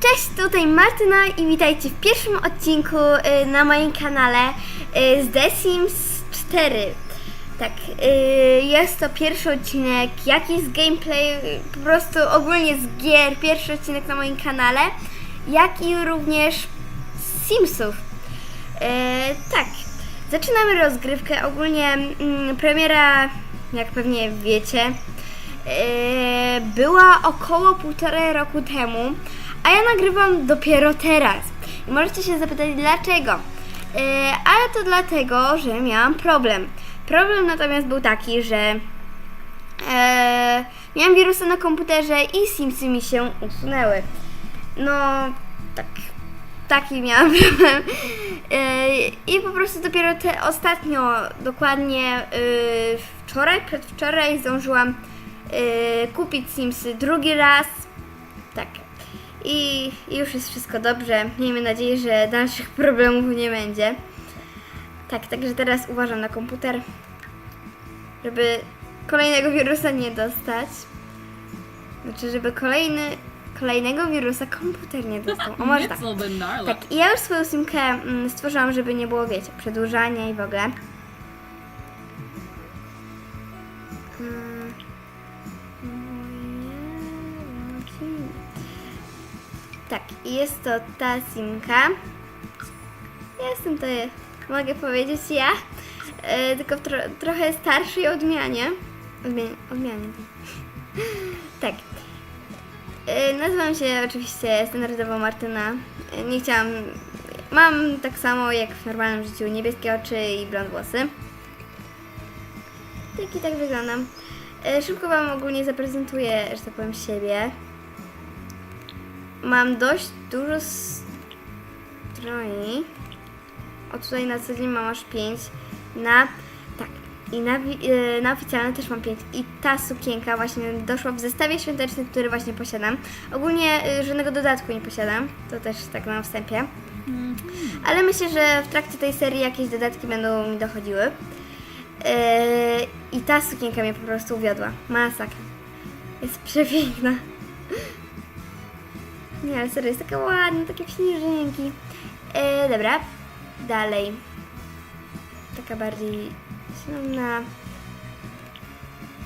Cześć, tutaj Martyna i witajcie w pierwszym odcinku y, na moim kanale y, z The Sims 4. Tak, y, jest to pierwszy odcinek, jaki z gameplay, y, po prostu ogólnie z gier, pierwszy odcinek na moim kanale, jak i również z Simsów. E, tak, zaczynamy rozgrywkę. Ogólnie mm, premiera, jak pewnie wiecie, e, była około półtorej roku temu, a ja nagrywam dopiero teraz. I możecie się zapytać dlaczego. E, ale to dlatego, że miałam problem. Problem natomiast był taki, że e, miałam wirusa na komputerze i Simsy mi się usunęły. No, tak taki miałam problem. Yy, I po prostu dopiero te ostatnio, dokładnie yy, wczoraj, przedwczoraj zdążyłam yy, kupić Simsy drugi raz. Tak. I, już jest wszystko dobrze. Miejmy nadzieję, że dalszych problemów nie będzie. Tak, także teraz uważam na komputer, żeby kolejnego wirusa nie dostać. Znaczy, żeby kolejny, kolejnego wirusa komputer nie dostał. O, może tak. Tak, i ja już swoją simkę mm, stworzyłam, żeby nie było, wiecie, przedłużania i w ogóle. Tak, jest to ta simka. Jestem to, mogę powiedzieć ja, e, tylko tro, trochę starszej odmianie. Odmianie, odmianie. tak. E, Nazywam się oczywiście standardowo Martyna. E, Nie chciałam. Mam tak samo jak w normalnym życiu niebieskie oczy i blond włosy. Tak i tak wyglądam. Szybko Wam ogólnie zaprezentuję, że tak powiem, siebie. Mam dość dużo stroni. O tutaj na co dzień mam aż 5. Na. Tak. I na, e, na oficjalne też mam 5. I ta sukienka właśnie doszła w zestawie świątecznym, który właśnie posiadam. Ogólnie e, żadnego dodatku nie posiadam. To też tak na wstępie. Ale myślę, że w trakcie tej serii jakieś dodatki będą mi dochodziły. E, I ta sukienka mnie po prostu uwiodła. Masakra. Jest przepiękna. Nie, ale serio, jest taka ładna, takie śnieżynki. E, dobra, dalej. Taka bardziej ciemna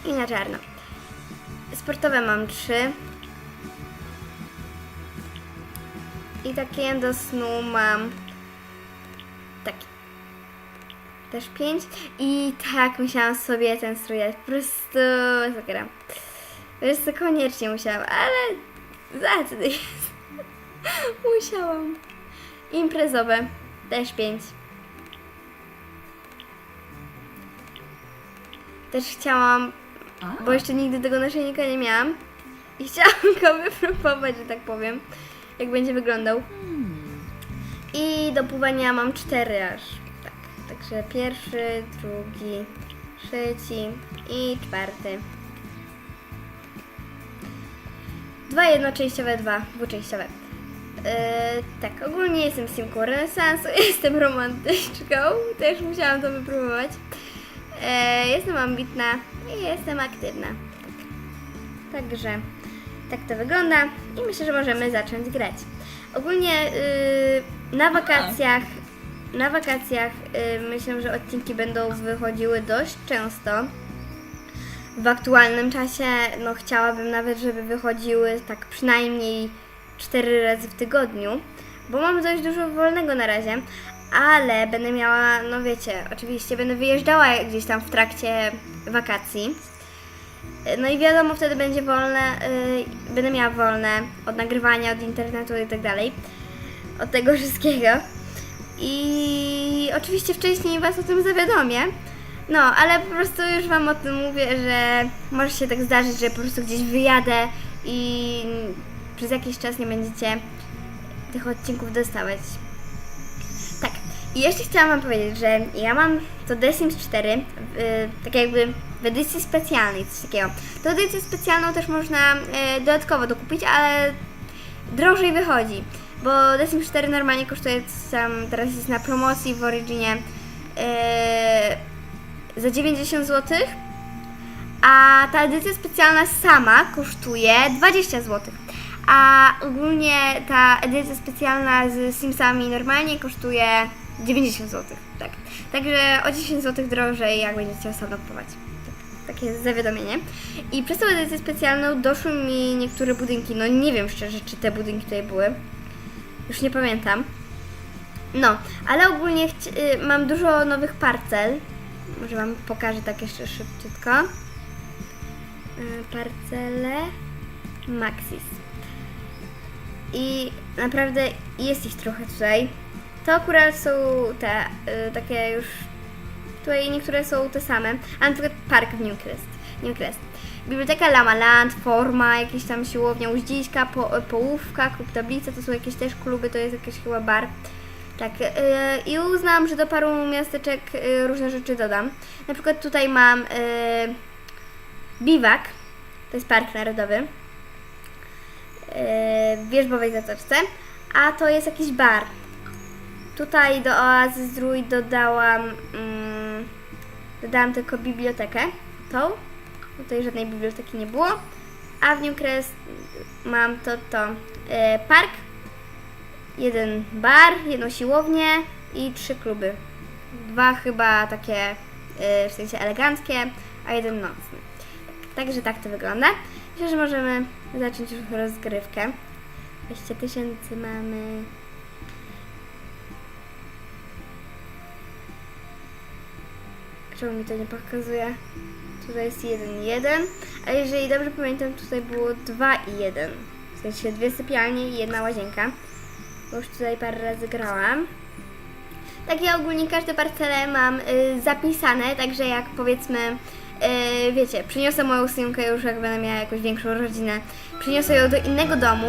i na czarno. Sportowe mam trzy. I takie do snu mam taki. Też pięć. I tak musiałam sobie ten strój. Po prostu zagram. Wiesz co, koniecznie musiałam, ale za co to jest? Musiałam. Imprezowe. Też pięć. Też chciałam, A, bo jeszcze nigdy tego naszyjnika nie miałam. I chciałam go wypróbować, że tak powiem. Jak będzie wyglądał. I do pływania mam cztery aż. Tak. Także pierwszy, drugi, trzeci i czwarty. Dwa jednoczęściowe, dwa dwuczęściowe. Yy, tak, ogólnie jestem simką renesansu, jestem romantyczką, też musiałam to wypróbować. Yy, jestem ambitna i jestem aktywna. Tak. Także tak to wygląda i myślę, że możemy zacząć grać. Ogólnie yy, na wakacjach, na wakacjach yy, myślę, że odcinki będą wychodziły dość często. W aktualnym czasie, no chciałabym nawet, żeby wychodziły tak przynajmniej 4 razy w tygodniu, bo mam dość dużo wolnego na razie, ale będę miała, no wiecie, oczywiście będę wyjeżdżała gdzieś tam w trakcie wakacji. No i wiadomo, wtedy będzie wolne, yy, będę miała wolne od nagrywania, od internetu i tak dalej, od tego wszystkiego. I oczywiście wcześniej Was o tym zawiadomię. No, ale po prostu już Wam o tym mówię, że może się tak zdarzyć, że po prostu gdzieś wyjadę i przez jakiś czas nie będziecie tych odcinków dostawać. Tak, i jeszcze chciałam Wam powiedzieć, że ja mam to The Sims 4, yy, tak jakby w edycji specjalnej, coś takiego. Tę edycję specjalną też można yy, dodatkowo dokupić, ale drożej wychodzi, bo The Sims 4 normalnie kosztuje sam, teraz jest na promocji w Originie yy, za 90 zł, a ta edycja specjalna sama kosztuje 20 zł. A ogólnie ta edycja specjalna z Simsami normalnie kosztuje 90 zł. Tak. Także o 10 zł drożej, jak będziecie osobno kupować. Tak, takie zawiadomienie. I przez tą edycję specjalną doszły mi niektóre budynki. No nie wiem szczerze, czy te budynki tutaj były. Już nie pamiętam. No, ale ogólnie y, mam dużo nowych parcel. Może Wam pokażę tak jeszcze szybciutko. Y, Parcele Maxis. I naprawdę jest ich trochę tutaj. To akurat są te y, takie już. Tutaj niektóre są te same. A na przykład park w Newcrest. Newcrest. Biblioteka Lama Land, Forma, jakieś tam siłownia, Uździśka, po, Połówka, Klub Tablica, to są jakieś też kluby, to jest jakiś chyba bar. Tak, y, i uznałam, że do paru miasteczek y, różne rzeczy dodam. Na przykład tutaj mam y, Biwak, to jest park narodowy w Wierzbowej Zatoczce, a to jest jakiś bar. Tutaj do Oazy Zdrój dodałam, mm, dodałam tylko bibliotekę, tą. Tutaj żadnej biblioteki nie było. A w Newcrest mam to, to y, park, jeden bar, jedną siłownię i trzy kluby. Dwa chyba takie y, w sensie eleganckie, a jeden nocny. Także tak to wygląda. Myślę, że możemy zacząć już rozgrywkę. 20 tysięcy mamy. Czemu mi to nie pokazuje? Tutaj jest 1-1, a jeżeli dobrze pamiętam, tutaj było 2 i 1. W sensie dwie sypialnie i jedna łazienka. Bo już tutaj parę razy grałam. Tak ogólnie każde parcele mam y, zapisane, także jak powiedzmy, y, wiecie, przyniosę moją synkę już jak będę miała jakąś większą rodzinę, przyniosę ją do innego domu,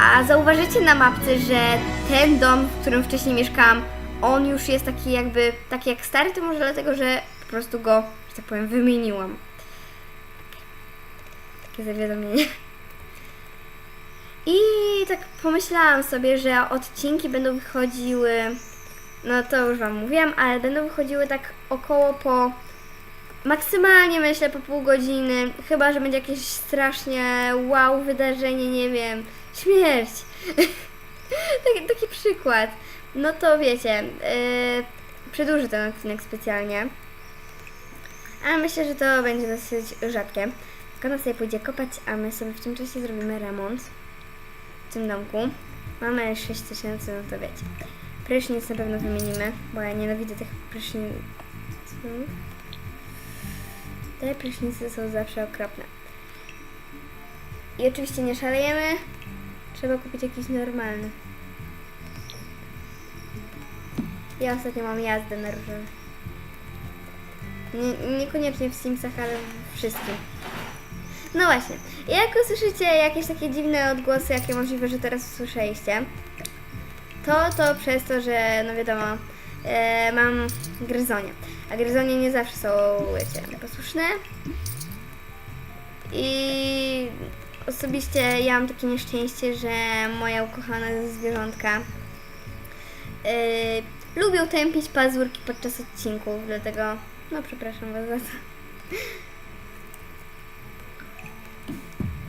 a zauważycie na mapce, że ten dom, w którym wcześniej mieszkałam, on już jest taki jakby, taki jak stary, to może dlatego, że po prostu go, że tak powiem, wymieniłam. Takie zawiadomienie. I tak pomyślałam sobie, że odcinki będą wychodziły, no to już Wam mówiłam, ale będą wychodziły tak około po, maksymalnie myślę po pół godziny, chyba, że będzie jakieś strasznie wow wydarzenie, nie wiem, śmierć. taki, taki przykład. No to wiecie, yy, przedłużę ten odcinek specjalnie. Ale myślę, że to będzie dosyć rzadkie. Tylko ona sobie pójdzie kopać, a my sobie w tym czasie zrobimy remont w tym domku. Mamy 6000, no to wiecie. Prysznic na pewno wymienimy, bo ja nienawidzę tych pryszniców. Te prysznice są zawsze okropne. I oczywiście nie szalejemy. Trzeba kupić jakiś normalny. Ja ostatnio mam jazdę na różne. Nie, niekoniecznie w Simsach, ale wszystkim. No właśnie. Jak usłyszycie jakieś takie dziwne odgłosy, jakie możliwe, że teraz usłyszeliście, to to przez to, że no wiadomo, e, mam gryzonie. A gryzonie nie zawsze są, wiecie, I osobiście ja mam takie nieszczęście, że moja ukochana zwierzątka yy, lubią tępić pazurki podczas odcinków, dlatego no przepraszam Was za to.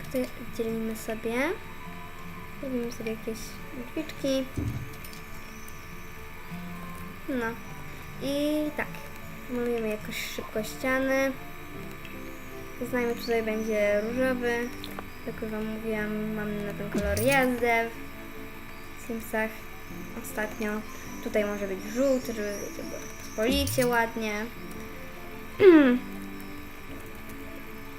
Tutaj oddzielimy sobie. Robimy sobie jakieś drzwiczki. No. I tak. Malujemy jakoś szybko ściany. Znajmy tutaj będzie różowy. Jak już Wam mówiłam, mam na ten kolor jazdę w Simsach ostatnio. Tutaj może być żółty, żeby wiecie, było tak pospolicie ładnie.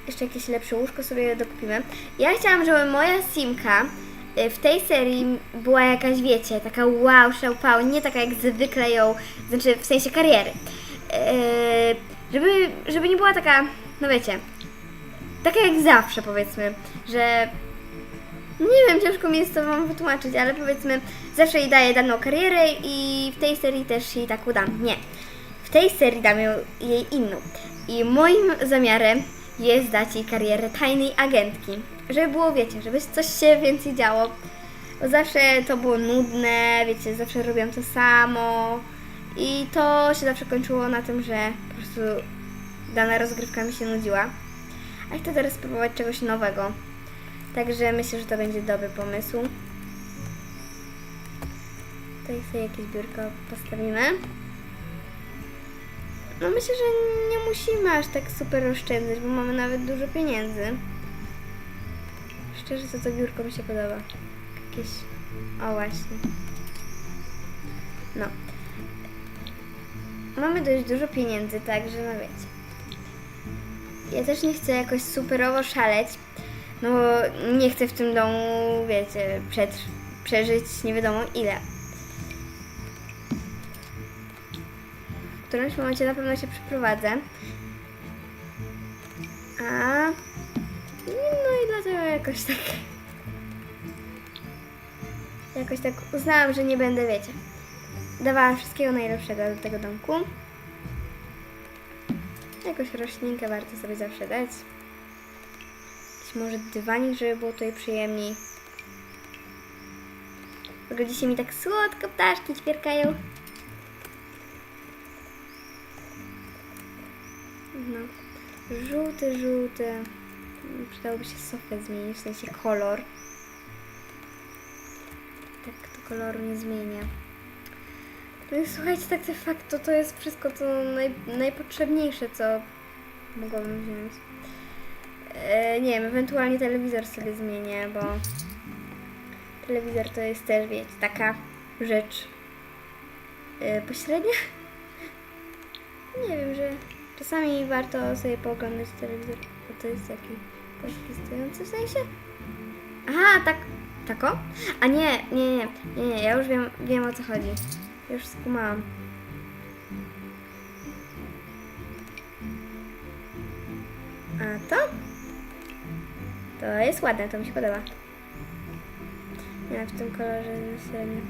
Jeszcze jakieś lepsze łóżko sobie dokupimy. Ja chciałam, żeby moja Simka y, w tej serii była jakaś, wiecie, taka wow, szałpał, nie taka jak zwykle ją, znaczy w sensie kariery. Yy, żeby, żeby nie była taka, no wiecie, taka jak zawsze powiedzmy, że nie wiem, ciężko mi jest to wam wytłumaczyć, ale powiedzmy, zawsze jej daję daną karierę i w tej serii też jej tak udam. Nie. W tej serii dam ją- jej inną. I moim zamiarem jest dać jej karierę tajnej agentki. Żeby było, wiecie, żeby coś się więcej działo. Bo zawsze to było nudne, wiecie, zawsze robiłam to samo. I to się zawsze kończyło na tym, że prostu dana rozgrywka mi się nudziła. A chcę teraz spróbować czegoś nowego. Także myślę, że to będzie dobry pomysł. Tutaj sobie jakieś biurko postawimy. No myślę, że nie musimy aż tak super oszczędzać, bo mamy nawet dużo pieniędzy. Szczerze to to biurko mi się podoba. Jakieś... O właśnie. No. Mamy dość dużo pieniędzy, także no wiecie. Ja też nie chcę jakoś superowo szaleć, no bo nie chcę w tym domu, wiecie, przeżyć nie wiadomo ile. W którymś momencie na pewno się przeprowadzę. A... No i dlatego jakoś tak... Jakoś tak uznałam, że nie będę, wiecie, dawała wszystkiego najlepszego do tego domku. Jakąś roślinkę warto sobie zawsze dać. Jakiś może dywanik, żeby było tutaj przyjemniej. W dzisiaj mi tak słodko ptaszki ćwierkają. No. Żółty, żółty. Przydałoby się sofę zmienić, w sensie kolor. Tak to koloru nie zmienia. No i słuchajcie, tak de facto to jest wszystko to naj, najpotrzebniejsze, co mogłabym wziąć. E, nie wiem, ewentualnie telewizor sobie zmienię, bo telewizor to jest też, wiecie, taka rzecz e, pośrednia. Nie wiem, że czasami warto sobie pooglądać telewizor, bo to jest taki polski stojący w sensie. Aha, tak, tako? A nie, nie, nie, nie, nie, ja już wiem, wiem o co chodzi. Już skumałam. A to? To jest ładne, to mi się podoba. Ja w tym kolorze średnio.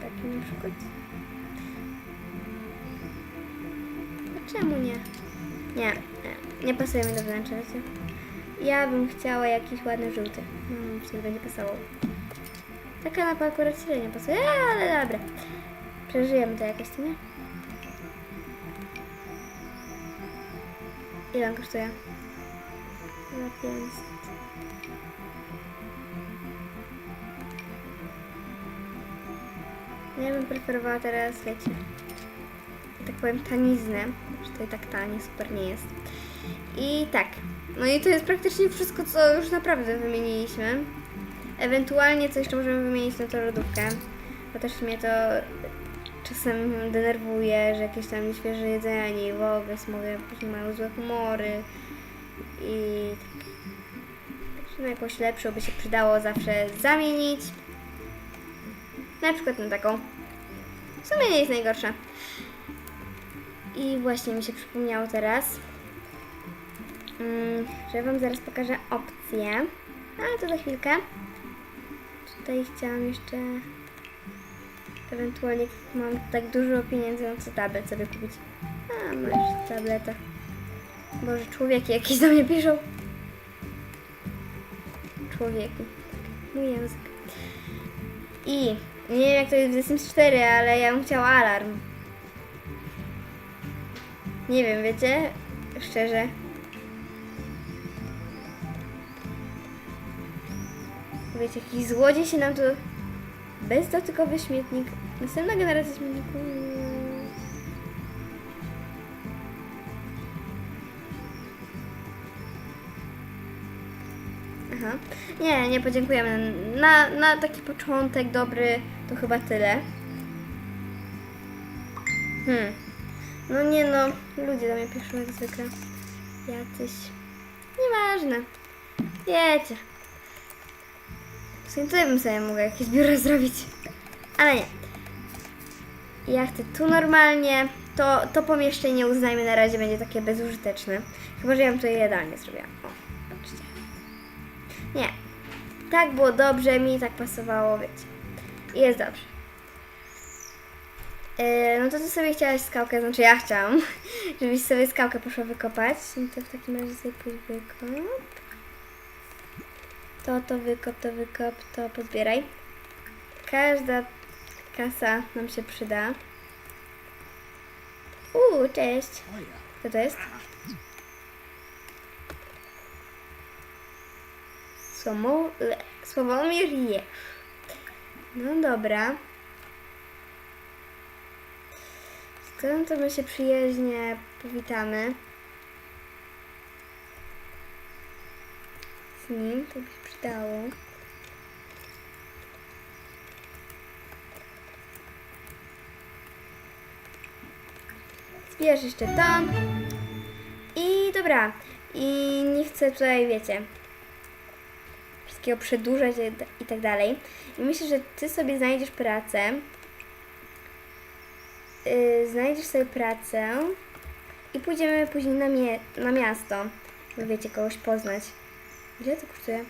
Taki na przykład. A czemu nie? Nie, nie, nie pasuje mi do wnętrza. Ja bym chciała jakiś ładny żółty. Hmm, w sumie będzie pasował. Ta kanapa akurat średnio pasuje, ale dobra. Przeżyjemy to co nie? Ile on kosztuje? Za 500. No Ja bym preferowała teraz, wiecie, tak powiem, taniznę. Że to i tak tanie, super nie jest. I tak. No i to jest praktycznie wszystko, co już naprawdę wymieniliśmy. Ewentualnie co jeszcze możemy wymienić na to lodówkę. Bo też mnie to czasem denerwuje, że jakieś tam nieświeże jedzenie i w ogóle smogy później mają złe humory. I tak. Także na jakąś lepszą by się przydało zawsze zamienić. Na przykład na taką. W sumie nie jest najgorsza. I właśnie mi się przypomniało teraz, że Wam zaraz pokażę opcję. Ale to za chwilkę. Tutaj chciałam jeszcze ewentualnie mam tak dużo pieniędzy, no to tablet sobie kupić. A, masz tableta. Boże, człowieki jakieś do mnie piszą. Człowieku. Tak, mój język. I nie wiem jak to jest w The Sims 4, ale ja bym chciała alarm. Nie wiem, wiecie? Szczerze. Wiecie, jakiś złodziej się nam tu... Bezdotykowy śmietnik. Następna generacja śmietników. Aha. Nie, nie podziękujemy. Na, na taki początek dobry to chyba tyle. Hmm. No nie no, ludzie do mnie piszą jak zwykle. Jacyś. Nieważne. Wiecie. W sumie tutaj bym sobie mogła jakieś biuro zrobić. Ale nie. Ja chcę tu normalnie. To, to pomieszczenie uznajmy na razie będzie takie bezużyteczne. Chyba, że ja bym tutaj jadalnię zrobiła. O, patrzcie. Nie. Tak było dobrze, mi tak pasowało, wiecie. I jest dobrze. Yy, no to ty sobie chciałaś skałkę, znaczy ja chciałam, żebyś sobie skałkę poszła wykopać. No to w takim razie sobie pójdź wykop. To, to wykop, to wykop, to pozbieraj. Każda kasa nam się przyda. Uuu, cześć. Co to jest? Słomo, le, Sławomir Jesz. No dobra. Skąd to my się przyjaźnie powitamy. Z nim, to byśmy przydało. Zbierz jeszcze to. I dobra. I nie chcę tutaj, wiecie, wszystkiego przedłużać i- tak dalej. I myślę, że ty sobie znajdziesz pracę. Yy, znajdziesz sobie pracę i pójdziemy później na, na miasto, by wiecie, kogoś poznać. Ile to kosztuje?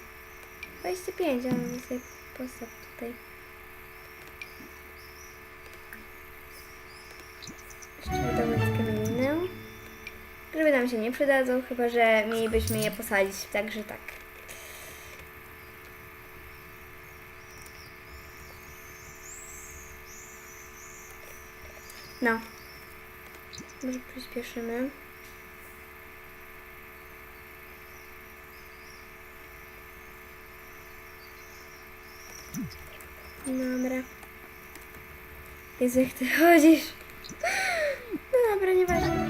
25, a mam sobie postaw tutaj. Jeszcze domek z kamienną. Żeby nam się nie przydadzą, chyba że mielibyśmy je posadzić, także tak. No. Może przyspieszymy. Dobra. Jezu, jak ty chodzisz. No dobra, nieważne.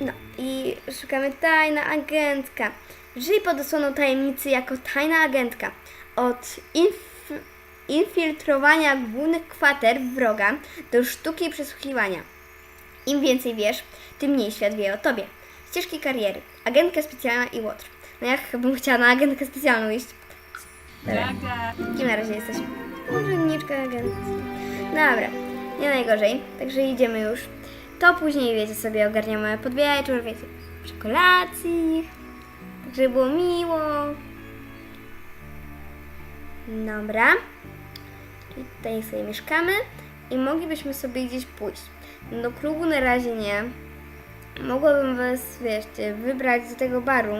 No i szukamy tajna agentka. Żyj pod osłoną tajemnicy jako tajna agentka. Od inf- infiltrowania głównych kwater wroga do sztuki przesłuchiwania. Im więcej wiesz, tym mniej świat wie o tobie. Ścieżki kariery. Agentka specjalna i łotr. No ja chyba bym chciała na agentkę specjalną iść. Dobra. Kim na razie jesteś? Urzędniczka agencji. Dobra, nie najgorzej. Także idziemy już. To później, wiecie, sobie ogarniamy pod wieczór, wiecie, przy kolacji. Tak, żeby było miło. Dobra. I tutaj sobie mieszkamy i moglibyśmy sobie gdzieś pójść. Do klubu na razie nie. Mogłabym was, wiecie, wybrać do tego baru.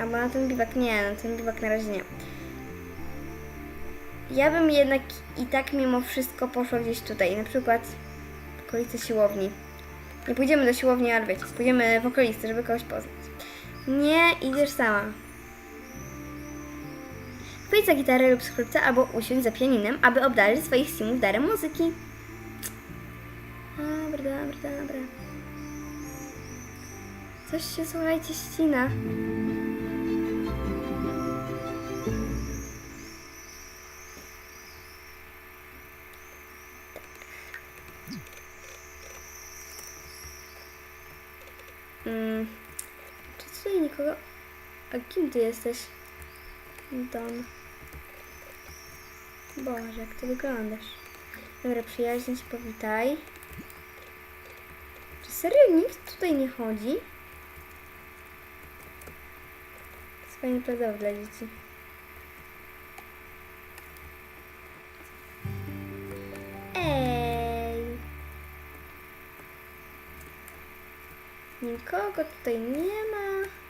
Albo na ten biwak nie, na ten biwak na razie nie. Ja bym jednak i tak mimo wszystko poszła gdzieś tutaj, na przykład w okolice siłowni. Nie pójdziemy do siłowni, ale wiecie, pójdziemy w okolice, żeby kogoś poznać. Nie, idziesz sama. Chwyć za gitarę lub skrzypce albo usiądź za pianinem, aby obdarzyć swoich simów darem muzyki. Dobra, dobra, dobra. Coś się, słuchajcie, ścina. Ty jesteś? Don. Boże, jak ty wyglądasz. Dobra, przyjaźnie się powitaj. Czy serio nikt tutaj nie chodzi? To jest fajny prezent dla dzieci. Ej! Nikogo tutaj nie ma.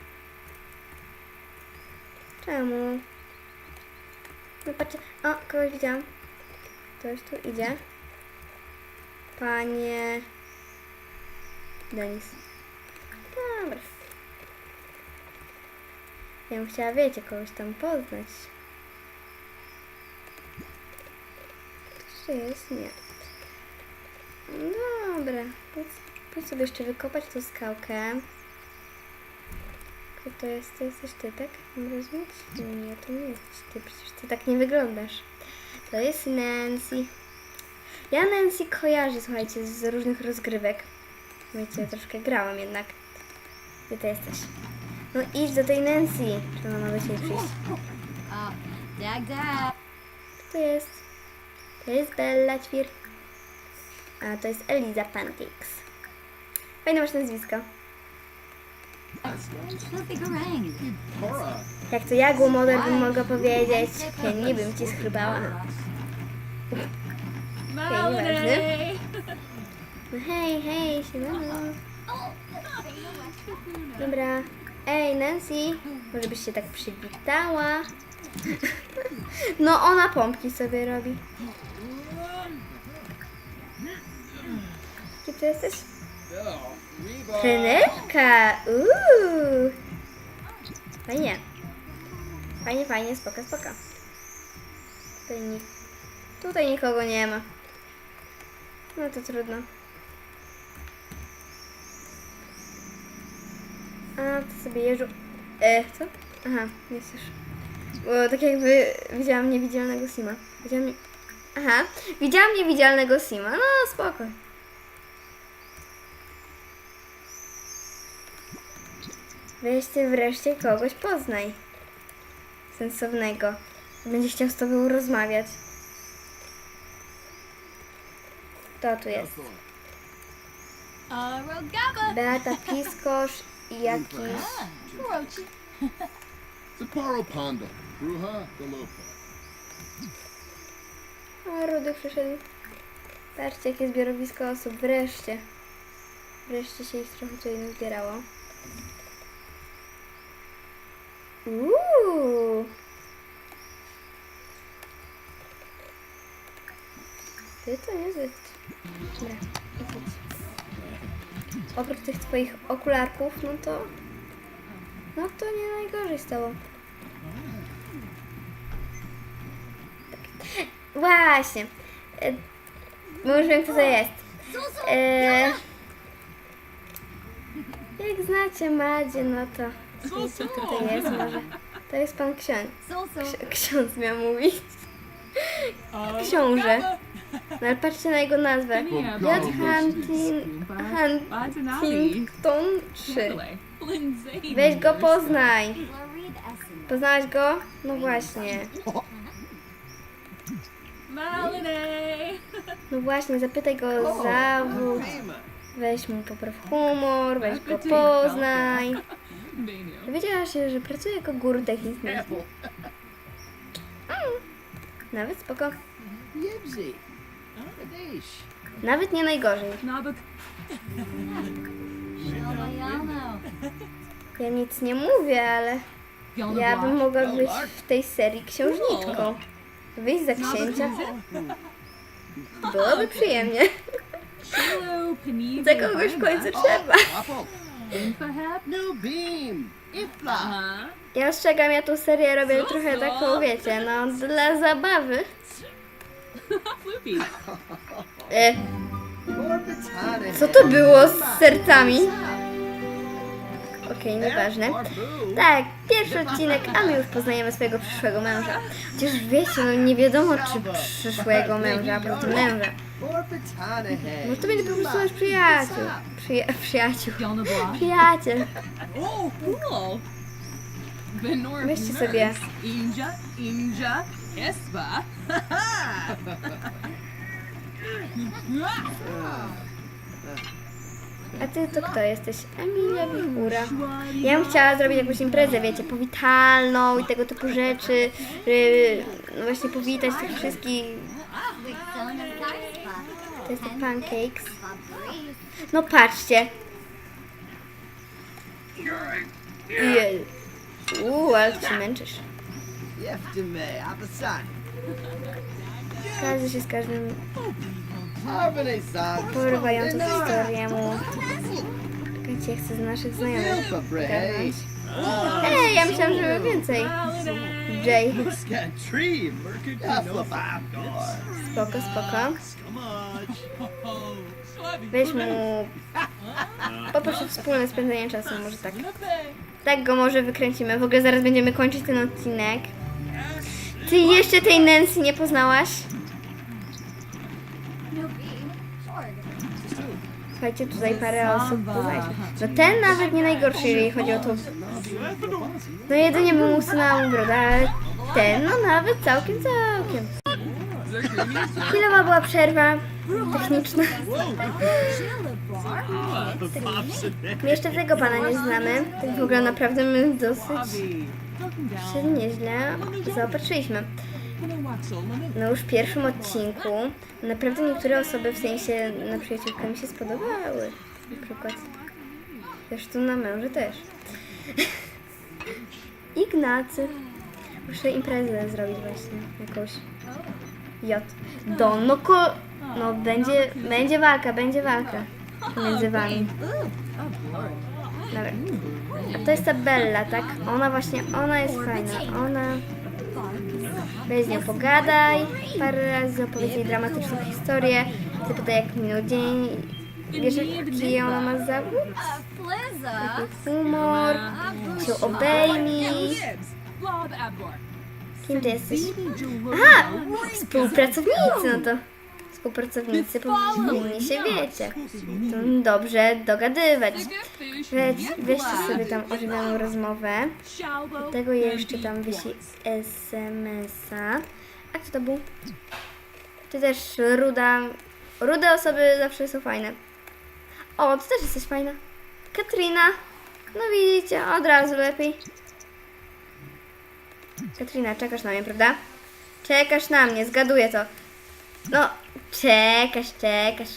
Czemu? No patrzcie. O, kogoś widziałam. Ktoś tu idzie. Panie... Denis. Dobra. Ja bym chciała, wiecie, kogoś tam poznać. Czy jest? Nie. Dobra. Pójdź sobie jeszcze wykopać tą skałkę. Kto to jest? To jesteś ty, tak? Mam rozumieć? Nie, to nie jesteś ty, przecież ty tak nie wyglądasz. To jest Nancy. Ja Nancy kojarzę, słuchajcie, z różnych rozgrywek. Wiecie, troszkę grałam jednak. Gdzie ty jesteś? No idź do tej Nancy. Czy ona ma do ciebie przyjść? Dag dag. Kto to jest? To jest Bella Ćwir. A to jest Eliza Pancakes. Fajne masz nazwisko. Jak to ja głomoder bym mogła powiedzieć, chętnie bym ci schrubała. Melody. No hej, hej, siemano. Dobra. Ej, Nancy, może byś się tak przywitała? No, ona pompki sobie robi. Gdzie ty jesteś? Trenerka! Uuu! Fajnie. Fajnie, fajnie, spoko, spoko. Tutaj, ni- Tutaj nikogo nie ma. No to trudno. A, to sobie jeżdżą. E, co? Aha, jest już. Bo tak jakby widziałam niewidzialnego Sima. Widziałam... Nie... Aha, widziałam niewidzialnego Sima. No, spoko. Weź ty wreszcie kogoś poznaj. Sensownego. Będzie chciał z tobą rozmawiać. Kto tu jest? Beata Piskosz i jakiś... Kurochi. Sapporo Panda, Bruja the Lopa. O, Rudy przyszedł. Patrzcie, jakie zbiorowisko osób. Wreszcie. Wreszcie się ich trochę tutaj nazbierało. Uuu. Ty to nie zbyt. Dobra. Oprócz tych twoich okularków, no to... No to nie najgorzej z tobą. Właśnie. E, Może wiem, kto to jest. E, jak znacie Madzie, no to kto to jest może. To jest pan ksiądz. Ksi- Ksiądz miał mówić. Książę. No ale patrzcie na jego nazwę. Hunting, Huntington 3. Weź go poznaj. Poznałaś go? No właśnie. No właśnie, zapytaj go o zawód. Weź mu popraw humor, weź go poznaj. Dowiedziała się, że pracuje jako guru techniczny. Mm. Nawet spoko. Nawet nie najgorzej. Yalno. Ja nic nie mówię, ale ja bym mogła być w tej serii księżniczką. Wyjść za księcia. Byłoby przyjemnie. Za kogoś w końcu trzeba. Infahab. New beam. Ifla. Uh-huh. Ja ostrzegam, ja tą serię robię trochę taką, wiecie, no dla zabawy. Floopy. E, Orbitane. co to było z sercami? Okej, nieważne. Tak, pierwszy odcinek, a my już poznajemy swojego przyszłego męża. Chociaż wiecie, no nie wiadomo czy przyszłego męża, po prostu męża. Może to będzie po prostu nasz przyjaciół. Przyja przyjaciół. Przyjaciel. Weźcie sobie. Inja, Inja, Espa. A ty to kto jesteś? Emilia Wichura. Ja bym chciała zrobić jakąś imprezę, wiecie, powitalną i tego typu rzeczy. Yy, no właśnie powitać tych wszystkich. To jest pancakes. No patrzcie. Jej. Uuu, ale się męczysz. Każdy się z każdym. Porywającą historię mu. Ja chcę z naszych znajomych gadać. Ej, ja myślałam, że było więcej. Jay. Spoko, spoko. Weź mu... Poproszę wspólne spędzenie czasu, może tak. Tak go może wykręcimy. W ogóle zaraz będziemy kończyć ten odcinek. Ty jeszcze tej Nancy nie poznałaś? Słuchajcie, tutaj parę osób poznaliśmy. No ten nawet nie najgorszy, jeżeli chodzi o to. No jedynie mu brodę, ale ten no nawet całkiem, całkiem. Chwilowa była przerwa techniczna. My jeszcze tego pana nie znamy. Tak w ogóle naprawdę my dosyć się nieźle zaopatrzyliśmy. No już w pierwszym odcinku naprawdę niektóre osoby w sensie na przyjaciółkę mi się spodobały. Na przykład. Zresztą na męża też. Ignacy. Muszę imprezę zrobić właśnie. Jakąś. J. Don. No ko... No będzie, będzie walka, będzie walka. Między wami. Dobra. To jest ta Bella, tak? Ona właśnie, ona jest fajna. Ona... Weź z nią pogadaj parę razy, opowiedz jej dramatyczną historię. Zapytaj jak minął dzień. Wiesz jaki ona ma zawód? Jaki humor. Się obejmij. Kim ty jesteś? Aha! Współpracownicy, no to współpracownicy powinni się wiecie. Dobrze dogadywać. Weź, weźcie sobie tam ożywioną rozmowę. Do tego jeszcze tam wisi SMS-a. A kto to był? Ty też ruda. Rude osoby zawsze są fajne. O, ty też jesteś fajna. Katrina. No widzicie, od razu lepiej. Katrina, czekasz na mnie, prawda? Czekasz na mnie, zgaduję to. No, czekasz, czekasz.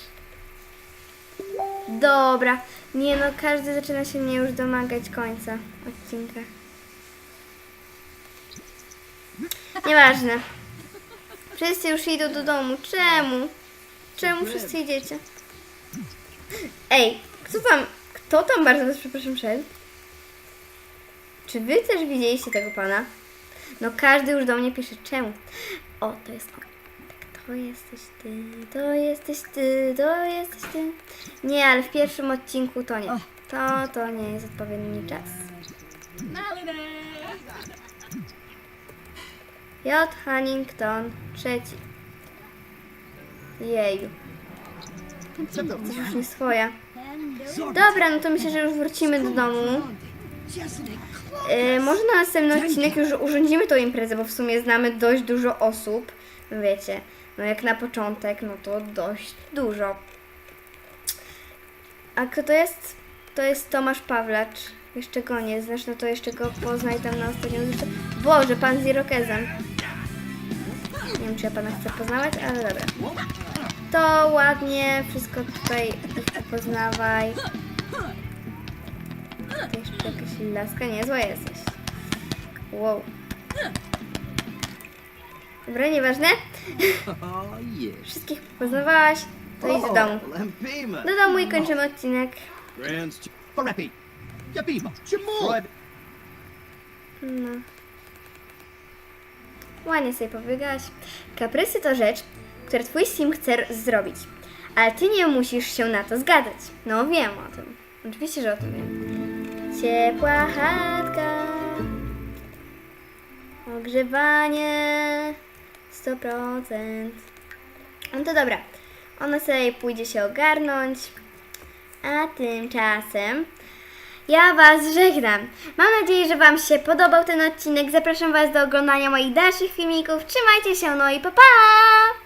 Dobra. Nie no, każdy zaczyna się mnie już domagać końca odcinka. Nieważne. Wszyscy już idą do domu. Czemu? Czemu wszyscy idziecie? Ej, kto tam, kto tam bardzo was przepraszam szedł? Czy wy też widzieliście tego pana? No każdy już do mnie pisze. Czemu? O, to jest on. To jesteś ty, to jesteś ty, to jesteś ty. Nie, ale w pierwszym odcinku to nie. To, to nie jest odpowiedni czas. J. Huntington, trzeci. Jeju, to już nie swoja. Dobra, no to myślę, że już wrócimy do domu. Yy, może na następny odcinek już urządzimy tą imprezę, bo w sumie znamy dość dużo osób. Wiecie, no jak na początek, no to dość dużo. A kto to jest? To jest Tomasz Pawlacz. Jeszcze go nie znasz, no to jeszcze go poznaj tam na ostatnią zresztą. Boże, pan z Irokezem. Nie wiem, czy ja pana chcę poznawać, ale dobra. To ładnie, wszystko tutaj poznawaj. To jeszcze jakaś laska, niezła jesteś. Wow. Dobra, nieważne. Oh, yes. Wszystkich poznawałaś, to idź do domu. Do domu i kończymy odcinek. Jamal. No. Ładnie sobie pobiegałaś. Kaprysy to rzecz, którą twój sim chce zrobić. Ale ty nie musisz się na to zgadzać. No wiem o tym. Oczywiście, że o tym wiem. Ciepła chatka. Ogrzewanie 100%. No to dobra. Ona sobie pójdzie się ogarnąć. A tymczasem ja Was żegnam. Mam nadzieję, że Wam się podobał ten odcinek. Zapraszam Was do oglądania moich dalszych filmików. Trzymajcie się, no i pa pa!